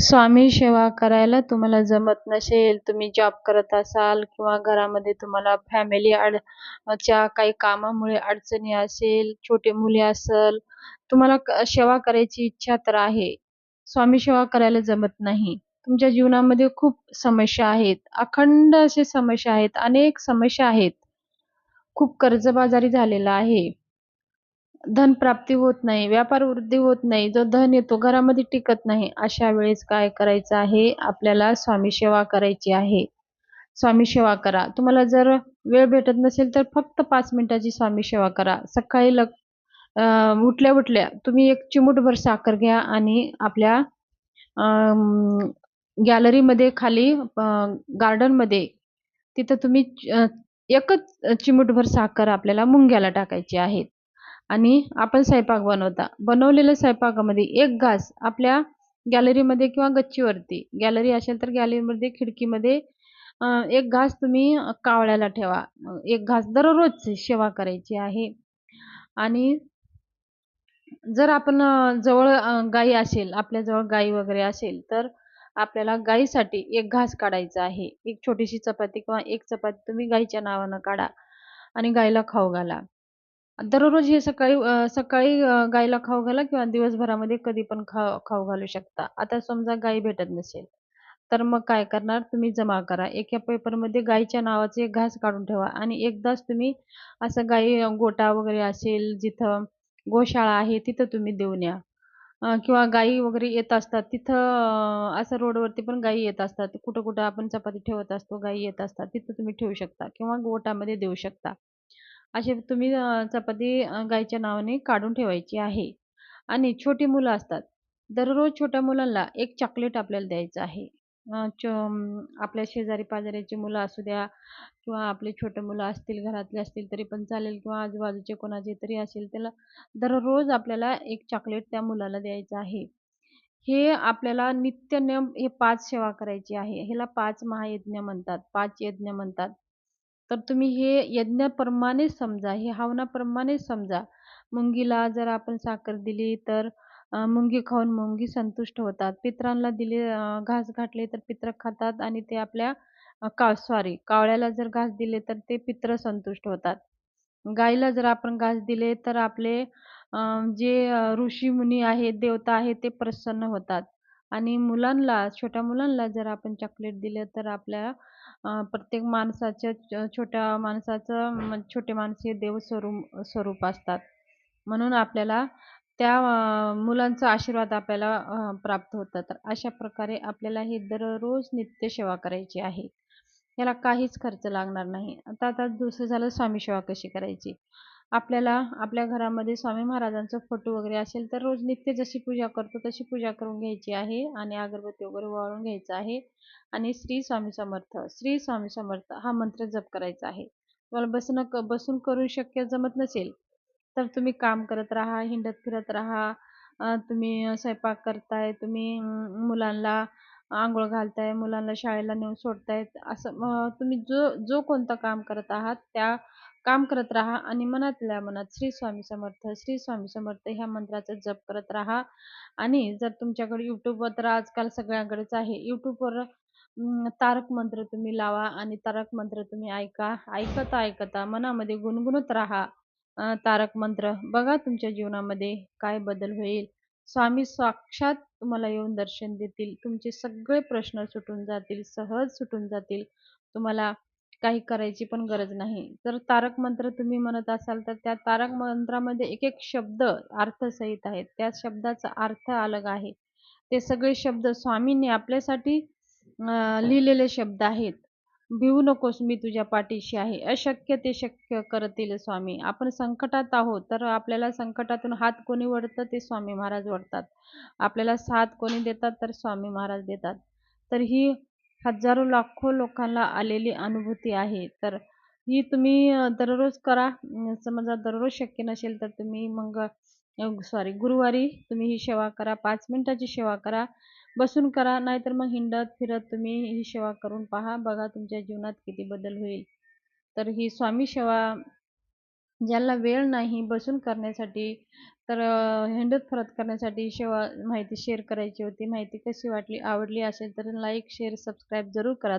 स्वामी सेवा करायला तुम्हाला जमत नसेल, तुम्ही जॉब करत असाल किंवा घरामध्ये तुम्हाला फॅमिली अड च्या काही कामामुळे अडचणी असेल, छोटे मुले असेल तुम्हाला सेवा करायची इच्छा तर आहे. स्वामी सेवा करायला जमत नाही. तुमच्या जीवनामध्ये खूप समस्या आहेत. अखंड असे समस्या आहेत. अनेक समस्या आहेत. खूप कर्जबाजारी झालेला आहे. धन प्राप्ती होत नाही, व्यापार वृद्धी होत नाही, जो धन येतो घरामध्ये टिकत नाही. अशा वेळेस काय करायचं आहे? आपल्याला स्वामी सेवा करायची आहे. स्वामी सेवा करा. तुम्हाला जर वेळ भेटत नसेल तर फक्त पाच मिनिटाची स्वामी सेवा करा. सकाळी लग उठल्या-उठल्या तुम्ही एक चिमूटभर साखर घ्या आणि आपल्या गॅलरीमध्ये खाली गार्डनमध्ये तिथं तुम्ही एकच चिमूटभर साखर आपल्याला मुंग्याला टाकायची आहे. आणि आपण स्वयंपाक बनवता. बनवलेल्या स्वयंपाकामध्ये एक घास आपल्या गॅलरीमध्ये किंवा गच्चीवरती, गॅलरी असेल तर गॅलरीमध्ये, खिडकीमध्ये एक घास तुम्ही कावळ्याला ठेवा. एक घास दररोज सेवा करायची आहे. आणि जर आपण जवळ गाई असेल, आपल्याजवळ गाई वगैरे असेल, तर आपल्याला गाईसाठी एक घास काढायचा आहे. एक छोटीशी चपाती किंवा एक चपाती तुम्ही गाईच्या नावानं काढा आणि गाईला खाऊ घाला. दररोज हे सकाळी अ, सकाळी अ, गाईला खाऊ घाला किंवा दिवसभरामध्ये कधी पण खा खाऊ घालू शकता. आता समजा गाई भेटत नसेल, तर मग काय करणार? तुम्ही जमा करा. एका पेपरमध्ये गाईच्या नावाचे एक घास काढून ठेवा आणि एकदाच तुम्ही असं गाई गोठा वगैरे असेल, जिथं गोशाळा आहे, तिथं तुम्ही देऊन या. अ, किंवा गायी वगैरे येत असतात तिथं अ, असं रोडवरती पण गायी येत असतात. कुठं-कुठं आपण चपाती ठेवत असतो, गायी येत असतात. तिथं तुम्ही ठेवू शकता किंवा गोटामध्ये देऊ शकता. असे तुम्ही अ, चपाती अ, गाईच्या नावाने काढून ठेवायची आहे. आणि छोटी मुलं असतात. दररोज छोट्या मुलांना एक चॉकलेट आपल्याला द्यायचं आहे. अ, च आपल्या शेजारी-पाजाऱ्याची मुलं असू द्या किंवा आपले छोटे मुलं असतील, घरातले असतील तरी पण चालेल किंवा आजूबाजूचे कोणाचे तरी असेल, त्याला दररोज आपल्याला एक चॉकलेट त्या मुलाला द्यायचं आहे. हे आपल्याला नित्यनेम हे पाच सेवा करायची आहे. ह्याला पाच महायज्ञ म्हणतात, पाच यज्ञ म्हणतात. तर तुम्ही हे यज्ञाप्रमाणे समजा, हे हवनाप्रमाणे समजा. मुंगीला जर आपण साखर दिली तर मुंगी खाऊन मुंगी संतुष्ट होतात. पित्रांना दिले घास घातले तर पित्र खातात आणि ते आपल्या का सॉरी कावळ्याला जर घास दिले तर ते पित्र संतुष्ट होतात. गाईला जर आपण घास दिले तर आपले जे जे ऋषीमुनी आहेत, देवता आहेत ते प्रसन्न होतात. आणि मुलांना, छोट्या मुलांना जर आपण चॉकलेट दिलं तर आपल्या प्रत्येक माणसाच्या छोट्या माणसाचं छोटे माणसे हे देव स्वरूप स्वरूप असतात. म्हणून आपल्याला त्या मुलांचा आशीर्वाद आपल्याला प्राप्त होतात. तर अशा प्रकारे आपल्याला ही दररोज नित्य सेवा करायची आहे. याला काहीच खर्च लागणार नाही. आता आता दुसरं झालं स्वामी सेवा कशी करायची. आपल्याला आपल्या घरामध्ये स्वामी महाराजांचा फोटो वगैरे असेल तर रोज नित्य जशी पूजा करतो तशी पूजा करून घ्यायची आहे आणि अगरबत्ती वगैरे वाळून घ्यायचं आहे आणि श्री स्वामी समर्थ, श्री स्वामी समर्थ हा मंत्र जप करायचा आहे. तुम्हाला बसणं बसून करू शक्य जमत नसेल, तर तुम्ही काम करत राहा, हिंडत फिरत राहा. तुम्ही स्वयंपाक करताय, तुम्ही मुलांना आंघोळ घालताय, मुलांना शाळेला नेऊन सोडतायत असं तुम्ही जो जो कोणतं काम करत आहात त्या काम करत राहा आणि मनातल्या मनात श्री स्वामी समर्थ, श्री स्वामी समर्थ ह्या मंत्राचा जप करत राहा. आणि जर तुमच्याकडे युट्यूबवर तर आजकाल सगळ्यांकडेच आहे. युट्यूबवर तारक मंत्र तुम्ही लावा आणि तारक मंत्र तुम्ही ऐका. ऐकता-ऐकता मनामध्ये गुणगुणत राहा तारक मंत्र. बघा तुमच्या जीवनामध्ये काय बदल होईल. स्वामी साक्षात तुम्हाला येऊन दर्शन देतील. तुमचे सगळे प्रश्न सुटून जातील, सहज सुटून जातील. तुम्हाला काही करायची पण गरज नाही. जर तारक मंत्र तुम्ही म्हणत असाल तर त्या तारक मंत्रामध्ये एक-एक शब्द अर्थसहित आहेत. त्या शब्दाचा अर्थ अलग आहे. ते सगळे शब्द स्वामींनी आपल्यासाठी लिहिलेले शब्द आहेत. भिवू नकोस मी तुझ्या पाठीशी आहे. अशक्य ते शक्य करतील स्वामी. आपण संकटात आहोत तर आपल्याला संकटातून हात कोणी वडतं ते स्वामी महाराज वडतात आपल्याला साथ कोणी देतात तर स्वामी महाराज देतात. तर ही हजारो लाखो लोकांना आलेली अनुभूती आहे. तर ही तुम्ही दररोज करा. समजा दररोज शक्य नसेल तर तुम्ही मग सॉरी गुरुवारी तुम्ही ही सेवा करा. पाच मिनिटाची सेवा करा. बसून करा नाहीतर मग हिंडत फिरत तुम्ही ही सेवा करून पहा. बघा तुमच्या जीवनात किती बदल होईल. तर ही स्वामी सेवा ज्यांना वेळ नाही बसून करण्यासाठी तर हिंडत फिरत करण्यासाठी शेवा माहिती शेअर करायची होती. माहिती कशी वाटली आवडली असेल तर लाईक शेअर सबस्क्राईब जरूर करा.